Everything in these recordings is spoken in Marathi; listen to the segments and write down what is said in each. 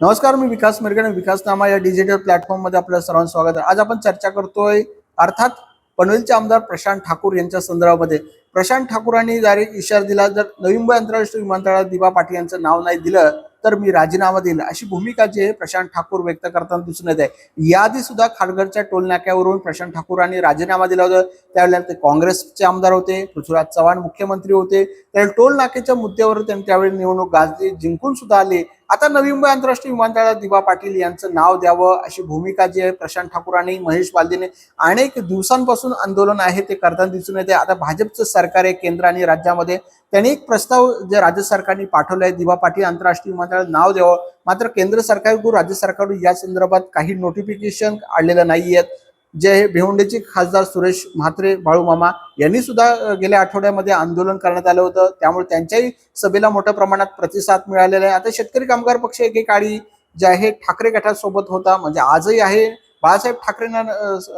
नमस्कार मी विकास मिरगणे विकासनामा या डिजिटल प्लॅटफॉर्ममध्ये आपलं सर्वांचं स्वागत आहे. आज आपण चर्चा करतोय अर्थात पनवेलचे आमदार प्रशांत ठाकूर यांच्या संदर्भामध्ये. प्रशांत ठाकूरांनी जारी इशारा दिला जर नवी मुंबई आंतरराष्ट्रीय विमानतळात दिवा पाटील यांचं नाव नाही दिलं तर मी राजीनामा देईल अशी भूमिका जी आहे प्रशांत ठाकूर व्यक्त करताना दिसून येत आहे. याआधी सुद्धा खारघरच्या टोल नाक्यावरून प्रशांत ठाकूरांनी राजीनामा दिला होता. त्यावेळेला ते काँग्रेसचे आमदार होते पृथ्वीराज चव्हाण मुख्यमंत्री होते. त्यावेळी टोलनाक्याच्या मुद्द्यावर त्यांनी त्यावेळी निवडणूक गाजली जिंकून सुद्धा आले. आता नवी मुंबई आंतरराष्ट्रीय विमानतळाला दिवा पाटील यांचं नाव द्यावं अशी भूमिका जी आहे प्रशांत ठाकूरांनी महेश बालदेने अनेक दिवसांपासून आंदोलन आहे ते करताना दिसून येते. आता भाजपचं सरकार आहे केंद्र आणि राज्यामध्ये. त्यांनी एक प्रस्ताव जे राज्य सरकारने पाठवलाय दिवा पाटील आंतरराष्ट्रीय विमानतळाला नाव द्यावं. मात्र केंद्र सरकारकडून राज्य सरकारकडून या संदर्भात काही नोटिफिकेशन आलेलं नाही आहेत जे हे भिवंडीचे खासदार सुरेश म्हात्रे बाळूमामा यांनी सुद्धा गेल्या आठवड्यामध्ये आंदोलन करण्यात आलं होतं. त्यामुळे त्यांच्याही सभेला मोठ्या प्रमाणात प्रतिसाद मिळालेला आहे. आता शेतकरी कामगार पक्ष एकेकाळी जे आहे ठाकरे गटासोबत होता. म्हणजे आजही आहे. बाळासाहेब ठाकरेंना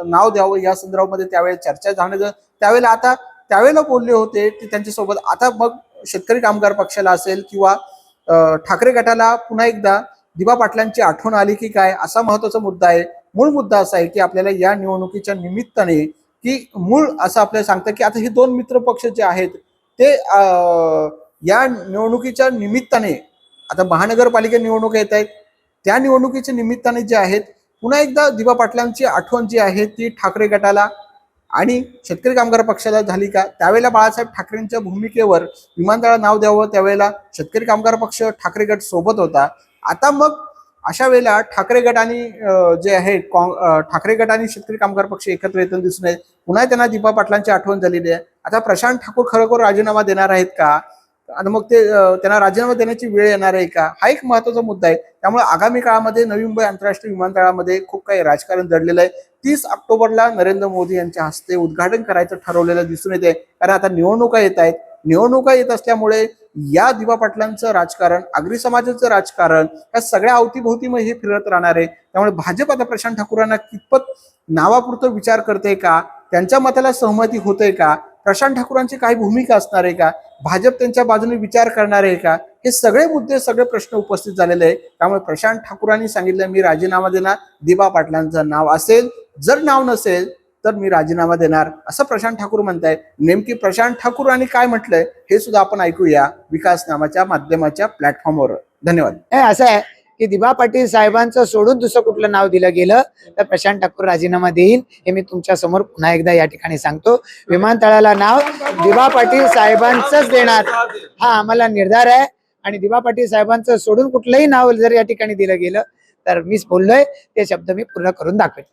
नाव द्यावं या संदर्भामध्ये त्यावेळी चर्चा झाली त्यावेळेला आता त्यावेळेला बोलले होते की त्यांच्यासोबत आता मग शेतकरी कामगार पक्षाला असेल किंवा ठाकरे गटाला पुन्हा एकदा दिवा पाटलांची आठवण आली की काय? असा महत्त्वाचा मुद्दा आहे. मूळ मुद्दा असा आहे की आपल्याला या निवडणुकीच्या निमित्ताने की मूळ असं आपल्याला सांगतं की आता हे दोन मित्र पक्ष जे आहेत ते या निवडणुकीच्या निमित्ताने आता महानगरपालिका निवडणूक येत आहेत त्या निवडणुकीच्या निमित्ताने जे आहेत पुन्हा एकदा दिवा पाटलांची आठवण जी आहे ती ठाकरे गटाला आणि शेतकरी कामगार पक्षाला झाली का त्यावेळेला बाळासाहेब ठाकरेंच्या भूमिकेवर विमानतळाला नाव द्यावं त्यावेळेला शेतकरी कामगार पक्ष ठाकरे गट सोबत होता. आता मग अशा वेळेला ठाकरे गट आणि जे आहे ठाकरे गट आणि शेतकरी कामगार पक्ष एकत्र येताना दिसून येत. पुन्हा त्यांना दीपा पाटलांची आठवण झालेली आहे. आता प्रशांत ठाकूर खरोखर राजीनामा देणार आहेत का? आणि मग ते त्यांना राजीनामा देण्याची वेळ येणार आहे का? हा एक महत्त्वाचा मुद्दा आहे. त्यामुळे आगामी काळामध्ये नवी मुंबई आंतरराष्ट्रीय विमानतळामध्ये खूप काही राजकारण दडलेलं आहे. तीस ऑक्टोबरला नरेंद्र मोदी यांच्या हस्ते उद्घाटन करायचं ठरवलेलं दिसून येते कारण आता निवडणुका येत आहेत. निवडणुका येत असल्यामुळे या दिवा पाटलांचं राजकारण आगरी समाजाचं राजकारण या सगळ्या अवतीभोवती हे फिरत राहणार आहे. त्यामुळे भाजप आता प्रशांत ठाकूरांना कितपत नावापुरतं विचार करते का? त्यांच्या मताला सहमती होते का? प्रशांत ठाकूरांची काही भूमिका असणार आहे का? भाजप त्यांच्या बाजूने विचार करणार आहे का? हे सगळे मुद्दे सगळे प्रश्न उपस्थित झालेले आहे त्यामुळे प्रशांत ठाकूरांनी सांगितलं मी राजीनामा देणार दिबा पाटलांचं नाव असेल. जर नाव नसेल तर मी राजीनामा देणार. असं प्रशांत ठाकूर म्हणताय. नेमकी प्रशांत ठाकूर आणि काय म्हटलंय हे सुद्धा आपण ऐकूया विकास नामाच्या माध्यमाच्या प्लॅटफॉर्मवर धन्यवाद. हे असं आहे की दिबा पाटील साहेबांचं सोडून दुसरं कुठलं नाव दिलं गेलं तर प्रशांत ठाकूर राजीनामा देईल हे मी तुमच्यासमोर पुन्हा एकदा या ठिकाणी सांगतो. विमानतळाला नाव दिबा पाटील साहेबांचंच देणार. हा आम्हाला निर्धार आहे. आणि दिबा पाटील साहेबांचं सोडून कुठलंही नाव जर या ठिकाणी दिलं गेलं तर मीच बोललोय ते शब्द मी पूर्ण करून दाखवेन.